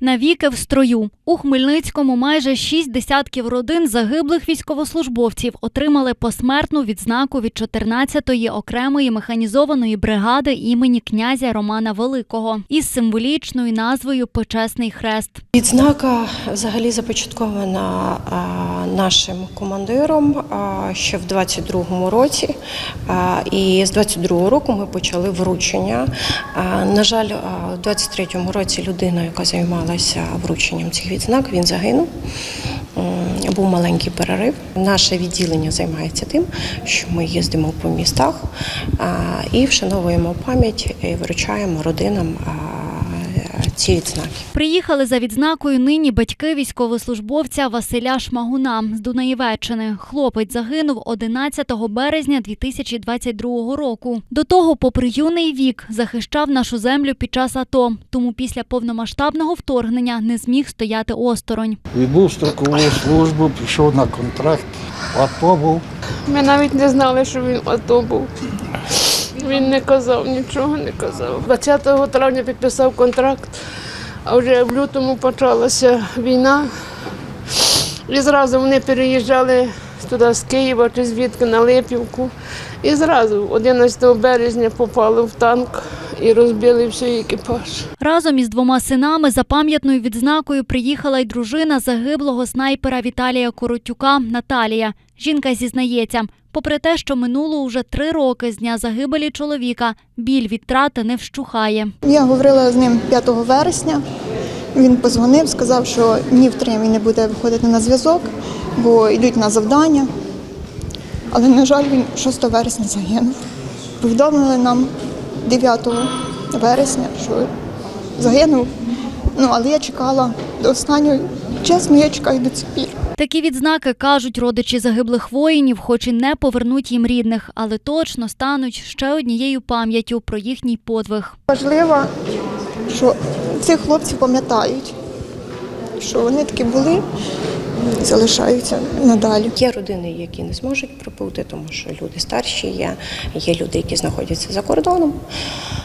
Навіки в строю у Хмельницькому майже шість десятків родин загиблих військовослужбовців отримали посмертну відзнаку від 14-ї окремої механізованої бригади імені князя Романа Великого із символічною назвою Почесний хрест. Відзнака взагалі започаткована нашим командиром ще в 22-му році. І з 22-го року ми почали вручення. На жаль, в 23-му році людина, яка займалася врученням цих відзнак, він загинув. Був маленький перерив. Наше відділення займається тим, що ми їздимо по містах і вшановуємо пам'ять і вручаємо родинам ці відзнаки. Приїхали за відзнакою нині батьки військовослужбовця Василя Шмагуна з Дунаєвеччини. Хлопець загинув 11 березня 2022 року. До того, попри юний вік, захищав нашу землю під час АТО. Тому після повномасштабного вторгнення не зміг стояти осторонь. Відбув строкову службу, пішов на контракт, АТО був. Ми навіть не знали, що він АТО був. Він не казав, нічого не казав. 20 травня підписав контракт, а вже в лютому почалася війна. І зразу вони переїжджали туди з Києва чи звідки на Липівку. І зразу 11 березня попали в танк і розбили всій екіпаж. Разом із двома синами за пам'ятною відзнакою приїхала й дружина загиблого снайпера Віталія Коротюка Наталія. Жінка зізнається, попри те, що минуло уже три роки з дня загибелі чоловіка, біль від трати не вщухає. Я говорила з ним 5 вересня. Він позвонив, сказав, що ні в три він не буде виходити на зв'язок, бо йдуть на завдання. Але, на жаль, він 6 вересня загинув. Повідомили нам 9 вересня, що загинув. Ну, але я чекала до останнього. Чесно, я чекаю до цих пір. Такі відзнаки кажуть родичі загиблих воїнів, хоч і не повернуть їм рідних, але точно стануть ще однією пам'яттю про їхній подвиг. Важливо, що цих хлопців пам'ятають, що вони такі були залишаються надалі. Є родини, які не зможуть прибути, тому що люди старші є, є люди, які знаходяться за кордоном.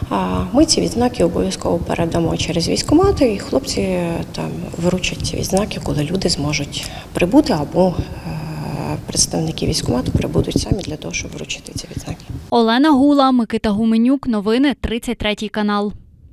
А Ми ці відзнаки обов'язково передамо через військкомати, і хлопці там вручать ці відзнаки, коли люди зможуть прибути або е, представники військкомату прибудуть самі для того, щоб вручити ці відзнаки. Олена Гула, Микита Гуменюк. Новини 33 канал.